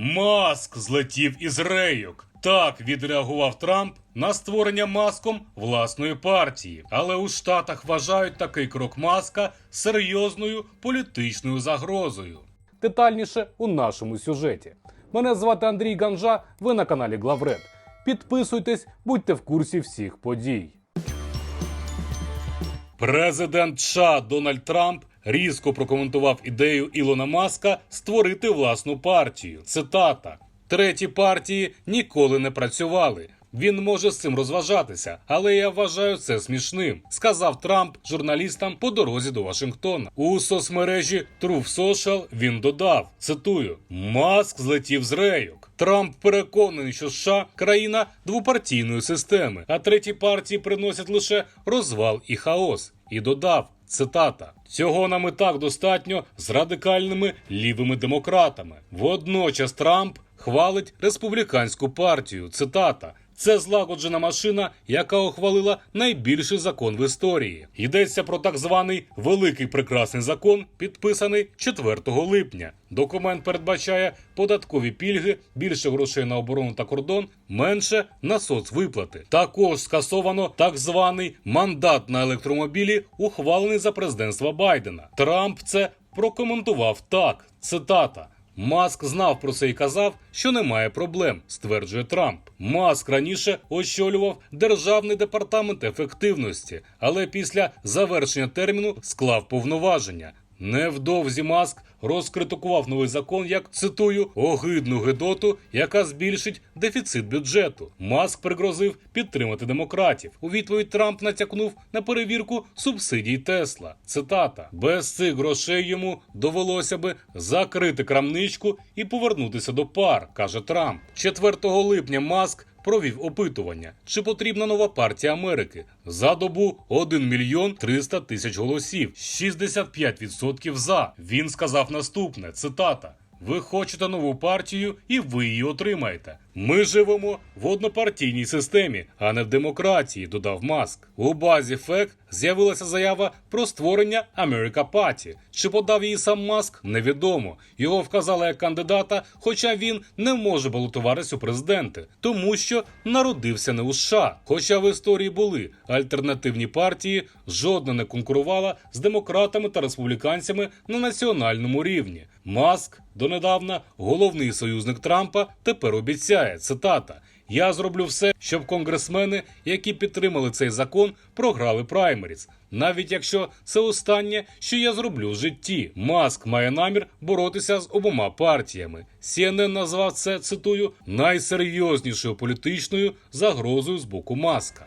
Маск злетів із рейок. Так відреагував Трамп на створення маском власної партії. Але у Штатах вважають такий крок маска серйозною політичною загрозою. Детальніше у нашому сюжеті. Мене звати Андрій Ганжа. Ви на каналі Главред. Підписуйтесь, будьте в курсі всіх подій. Президент США Дональд Трамп різко прокоментував ідею Ілона Маска створити власну партію. Цитата: треті партії ніколи не працювали. Він може з цим розважатися, але я вважаю це смішним, сказав Трамп журналістам по дорозі до Вашингтона. У соцмережі Truth Social він додав: цитую: Маск злетів з рейок. Трамп переконаний, що США країна двопартійної системи, а треті партії приносять лише розвал і хаос. І додав. Цитата: цього нам і так достатньо з радикальними лівими демократами. Водночас Трамп хвалить республіканську партію. Цитата. Це злагоджена машина, яка ухвалила найбільший закон в історії. Йдеться про так званий великий прекрасний закон, підписаний 4 липня. Документ передбачає податкові пільги, більше грошей на оборону та кордон, менше на соцвиплати. Також скасовано так званий мандат на електромобілі, ухвалений за президентства Байдена. Трамп це прокоментував так. Цитата. Маск знав про це і казав, що немає проблем, стверджує Трамп. Маск раніше очолював державний департамент ефективності, але після завершення терміну склав повноваження. Невдовзі Маск розкритикував новий закон як цитую огидну гидоту, яка збільшить дефіцит бюджету. Маск пригрозив підтримати демократів. У відповідь Трамп натякнув на перевірку субсидій Тесла. Цитата: без цих грошей йому довелося би закрити крамничку і повернутися до пар, каже Трамп. 4 липня Маск провів опитування, чи потрібна нова партія Америки за добу 1 мільйон 300 тисяч голосів, 65% за. Він сказав наступне: цитата. Ви хочете нову партію, і ви її отримаєте. Ми живемо в однопартійній системі, а не в демократії, додав Маск. У базі ФЕК з'явилася заява про створення America Party. Чи подав її сам Маск, невідомо. Його вказали як кандидата, хоча він не може балотуватись у президенти, тому що народився не у США. Хоча в історії були альтернативні партії, жодна не конкурувала з демократами та республіканцями на національному рівні. Маск донедавна головний союзник Трампа тепер обіцяє цитата. Я зроблю все, щоб конгресмени, які підтримали цей закон, програли праймеріс. Навіть якщо це останнє, що я зроблю в житті. Маск має намір боротися з обома партіями. CNN назвав це цитую найсерйознішою політичною загрозою з боку Маска.